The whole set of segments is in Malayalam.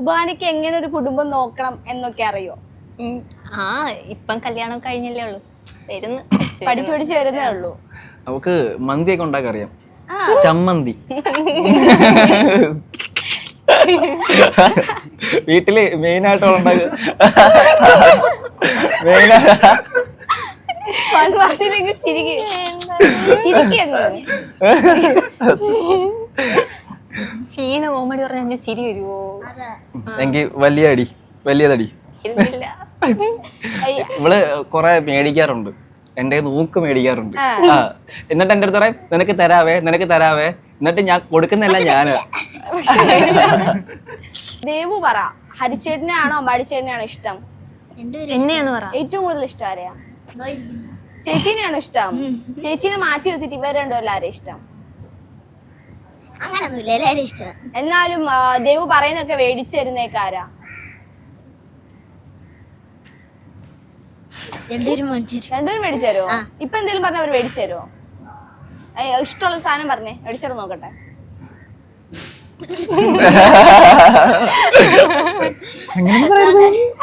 സുബാനിക്ക് എങ്ങനെ ഒരു കുടുംബം നോക്കണം എന്നൊക്കെ അറിയോ? ആ ഇപ്പം കല്യാണം കഴിഞ്ഞല്ലേ ഉള്ളൂ. വരുന്നു. പഠിച്ചു പഠിച്ചു വരുന്നേ ഉള്ളൂ. നമുക്ക് മന്തിയൊക്കെ ഉണ്ടാക്കാൻ അറിയാം ചമ്മന്തി. വീട്ടിൽ മെയിൻ ആയിട്ട് ഉണ്ടാക്കുക മെയിൻ ചീന കോമഡി പറഞ്ഞാൽ ഞാൻ ചിരി വരുവോ? എനിക്ക് വലിയ അടി വലിയതടി. തടി ഇവൾ കൊറേ മേടിക്കാറുണ്ട്. എന്റെ നോക്ക് മേടിക്കാറുണ്ട്. ആ. എന്നിട്ട് എന്റെ അടുത്ത് പറയും നിനക്ക് തരാവേ നിനക്ക് തരാവേ. എന്നിട്ട് ഞാൻ കൊടുക്കുന്നില്ല ഞാൻ. ദേവു പറ ഹരിച്ചേട്ടനെയാണോ അമ്പാടിച്ചേട്ടനെയാണോ ഇഷ്ടം? എന്നെയാന്ന് പറ. ഏറ്റവും കൂടുതൽ ഇഷ്ടം ആരെയാ? ചേച്ചീനെയാണോ ഇഷ്ടം? ചേച്ചീനെ മാറ്റി നിർത്തിയിട്ട് ഇവരുണ്ടോ എല്ലാരെയും ഇഷ്ടം? അങ്ങനൊന്നുമില്ല എല്ലാവരും ഇഷ്ടം എന്നാലും ആ, ദേവു പറയുന്നൊക്കെ മേടിച്ചു തരുന്നേക്കാരാ രണ്ടുപേരും മേടിച്ചു തരുമോ ഇപ്പൊ എന്തെങ്കിലും പറഞ്ഞ അവർ മേടിച്ചു തരുമോ ഇഷ്ടമുള്ള സാധനം പറഞ്ഞേ മേടിച്ചു നോക്കട്ടെ.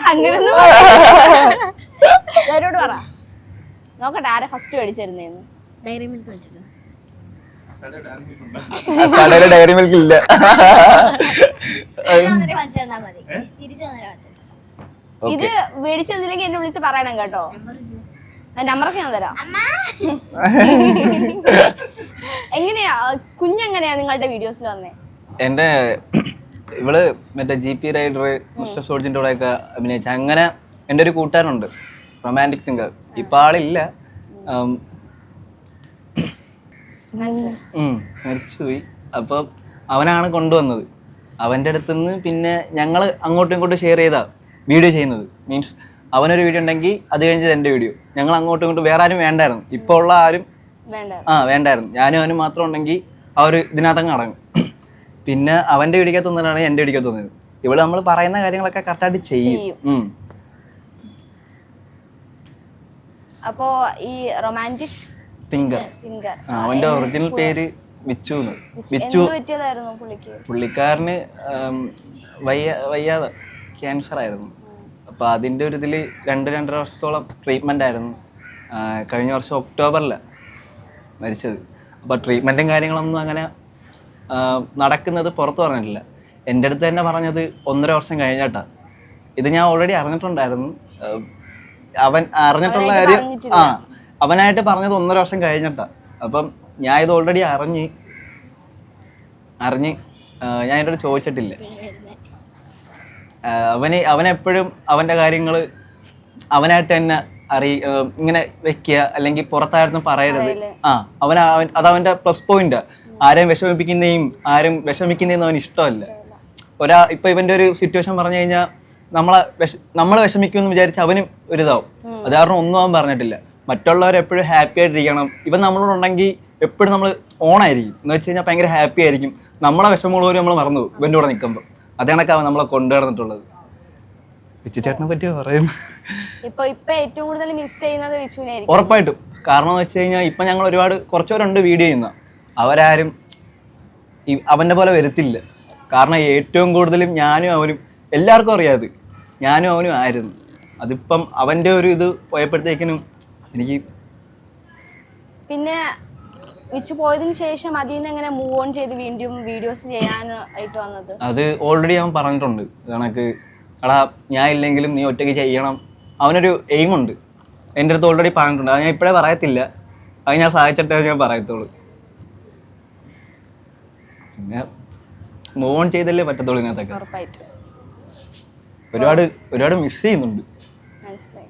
അങ്ങനൊന്നും അവരോട് പറ. നോക്കട്ടെ ആരെ ഫസ്റ്റ് മേടിച്ചു തരുന്നേന്ന് ഡയറി മിൽക്ക് വെച്ചിട്ട് കടയിൽ ഡയറി മിൽക്ക് ഇല്ല. ഇത് മേടിച്ചു തന്നില്ലെങ്കിൽ എന്നെ വിളിച്ച് പറയണം കേട്ടോ. നമ്പറൊക്കെ ഞാൻ തരാം. എങ്ങനെയാ കുഞ്ഞെങ്ങനെയാ നിങ്ങളുടെ വീഡിയോസിൽ വന്നേ? എന്റെ ഇവൾ മറ്റേ ജി പി റൈഡർ മിസ്റ്റർ സോൾജിന്റെ കൂടെ ഒക്കെ അഭിനയിച്ച. അങ്ങനെ എന്റെ ഒരു കൂട്ടാനുണ്ട് റൊമാന്റിക് തിങ്കർ ഇപ്പൊ ആളില്ല. മരിച്ചുപോയി. അപ്പം അവനാണ് കൊണ്ടുവന്നത്. അവന്റെ അടുത്ത് നിന്ന് പിന്നെ ഞങ്ങൾ അങ്ങോട്ടും ഇങ്ങോട്ടും ഷെയർ ചെയ്താ വീഡിയോ ചെയ്യുന്നത്. മീൻസ് അവനൊരു വീഡിയോ ഉണ്ടെങ്കിൽ അത് കഴിഞ്ഞിട്ട് എന്റെ വീഡിയോ ഞങ്ങൾ അങ്ങോട്ടും ഇങ്ങോട്ടും വേറെ ആരും വേണ്ടായിരുന്നു. ഇപ്പോൾ ഉള്ള ആരും ആ വേണ്ടായിരുന്നു. ഞാനും അവനും മാത്രം ഉണ്ടെങ്കിൽ ആ ഒരു ഇതിനകത്തങ്ങ് അടങ്ങും. പിന്നെ അവന്റെ വീടിക്കകത്ത് തന്നിട്ടാണ് എന്റെ വീടിക്കകത്ത് തന്നത് ഇവിടെ നമ്മൾ പറയുന്ന കാര്യങ്ങളൊക്കെ കറക്റ്റായിട്ട് ചെയ്യും. അപ്പോ ഈ റൊമാന്റിക് തിങ്കർ അവന്റെ ഒറിജിനൽ പേര് ബിച്ചു പറ്റിയതായിരുന്നു പുള്ളിക്കാരന് വയ്യ വയ്യാതെ ക്യാൻസർ ആയിരുന്നു. അപ്പൊ അതിന്റെ ഒരു ഇതിൽ രണ്ട് രണ്ടര വർഷത്തോളം ട്രീറ്റ്മെന്റ് ആയിരുന്നു. കഴിഞ്ഞ വർഷം ഒക്ടോബറിലാണ് മരിച്ചത്. അപ്പോൾ ട്രീറ്റ്മെന്റും കാര്യങ്ങളൊന്നും അങ്ങനെ നടക്കുന്നത് പുറത്ത് പറഞ്ഞിട്ടില്ല. എന്റെ അടുത്ത് തന്നെ പറഞ്ഞത് ഒന്നര വർഷം കഴിഞ്ഞാട്ടാ. ഇത് ഞാൻ ഓൾറെഡി അറിഞ്ഞിട്ടുണ്ടായിരുന്നു. അവൻ അറിഞ്ഞിട്ടുള്ള കാര്യം ആ അവനായിട്ട് പറഞ്ഞത് ഒന്നര വർഷം കഴിഞ്ഞിട്ടാ. അപ്പം ഞാൻ ഇത് ഓൾറെഡി അറിഞ്ഞ് അറിഞ്ഞ് ഞാൻ എന്നോട് ചോദിച്ചിട്ടില്ല. അവന് അവനെപ്പോഴും അവന്റെ കാര്യങ്ങൾ അവനായിട്ട് തന്നെ അറി ഇങ്ങനെ വെക്കുക അല്ലെങ്കിൽ പുറത്തായിരുന്നു പറയരുത്. ആ അവൻ അവൻ അത് അവന്റെ പ്ലസ് പോയിന്റ് ആരെയും വിഷമിപ്പിക്കുന്നതും ആരും വിഷമിക്കുന്നതും അവന് ഇഷ്ടമല്ല. ഒരാ ഇപ്പൊ ഇവന്റെ ഒരു സിറ്റുവേഷൻ പറഞ്ഞു കഴിഞ്ഞാൽ നമ്മളെ വിഷ നമ്മൾ വിഷമിക്കുമെന്ന് വിചാരിച്ച് അവനും ഒരിതാവും. അത് കാരണം ഒന്നും അവൻ പറഞ്ഞിട്ടില്ല. മറ്റുള്ളവർ എപ്പോഴും ഹാപ്പി ആയിട്ടിരിക്കണം. ഇവൻ നമ്മളോടുണ്ടെങ്കിൽ എപ്പോഴും നമ്മൾ ഓൺ ആയിരിക്കും എന്ന് വെച്ച് കഴിഞ്ഞാൽ ഭയങ്കര ഹാപ്പി ആയിരിക്കും. നമ്മളെ വിഷമമുള്ളവർ നമ്മൾ മറന്നു പോകും. ഇവന്റെ കൂടെ നിൽക്കുമ്പോൾ അത് അവൻ നമ്മളെ കൊണ്ടുവന്നിട്ടുള്ളത് വിച്ചു ചേട്ടനെ പറ്റി പറയും ഇപ്പൊ ഇപ്പൊ ഏറ്റവും കൂടുതൽ മിസ് ചെയ്യുന്നത് വിച്ചുവിനായിരിക്കും ഉറപ്പായിട്ടും. കാരണം എന്ന് വെച്ച് കഴിഞ്ഞാൽ ഇപ്പം ഞങ്ങൾ ഒരുപാട് കുറച്ചുപേരുണ്ട് വീഡിയോ ചെയ്യുന്ന. അവരാരും അവന്റെ അവന്റെ പോലെ വരുത്തില്ല. കാരണം ഏറ്റവും കൂടുതലും ഞാനും അവനും എല്ലാവർക്കും അറിയാതെ ഞാനും അവനും ആയിരുന്നു. അതിപ്പം അവന്റെ ഒരു ഇത് പോയപ്പോഴത്തേക്കിനും എനിക്ക് പിന്നെ വിച്ച് പോയതിനു ശേഷം അതിൽ നിന്ന് എങ്ങനെ മൂവ് ഓൺ ചെയ്ത് വീണ്ടും വീഡിയോസ് ചെയ്യാനായിട്ട് വന്നത്? അത് ഓൾറെഡി അവൻ പറഞ്ഞിട്ടുണ്ട്. കണക്ക് എടാ ഞാൻ ഇല്ലെങ്കിലും നീ ഒറ്റയ്ക്ക് ചെയ്യണം. അവനൊരു എയിം ഉണ്ട്. എന്റെ അടുത്ത് ഓൾറെഡി പറഞ്ഞിട്ടുണ്ട്. അത് ഞാൻ ഇപ്പോഴേ പറയത്തില്ല. അത് ഞാൻ സഹായിച്ചിട്ടേ ഞാൻ പറയത്തുള്ളൂ. പിന്നെ മൂവ് ഓൺ ചെയ്തല്ലേ പറ്റത്തുള്ളൂ ഇതിനകത്തൊക്കെ. ഒരുപാട് ഒരുപാട് മിസ് ചെയ്യുന്നുണ്ട്. മനസ്സിലായി.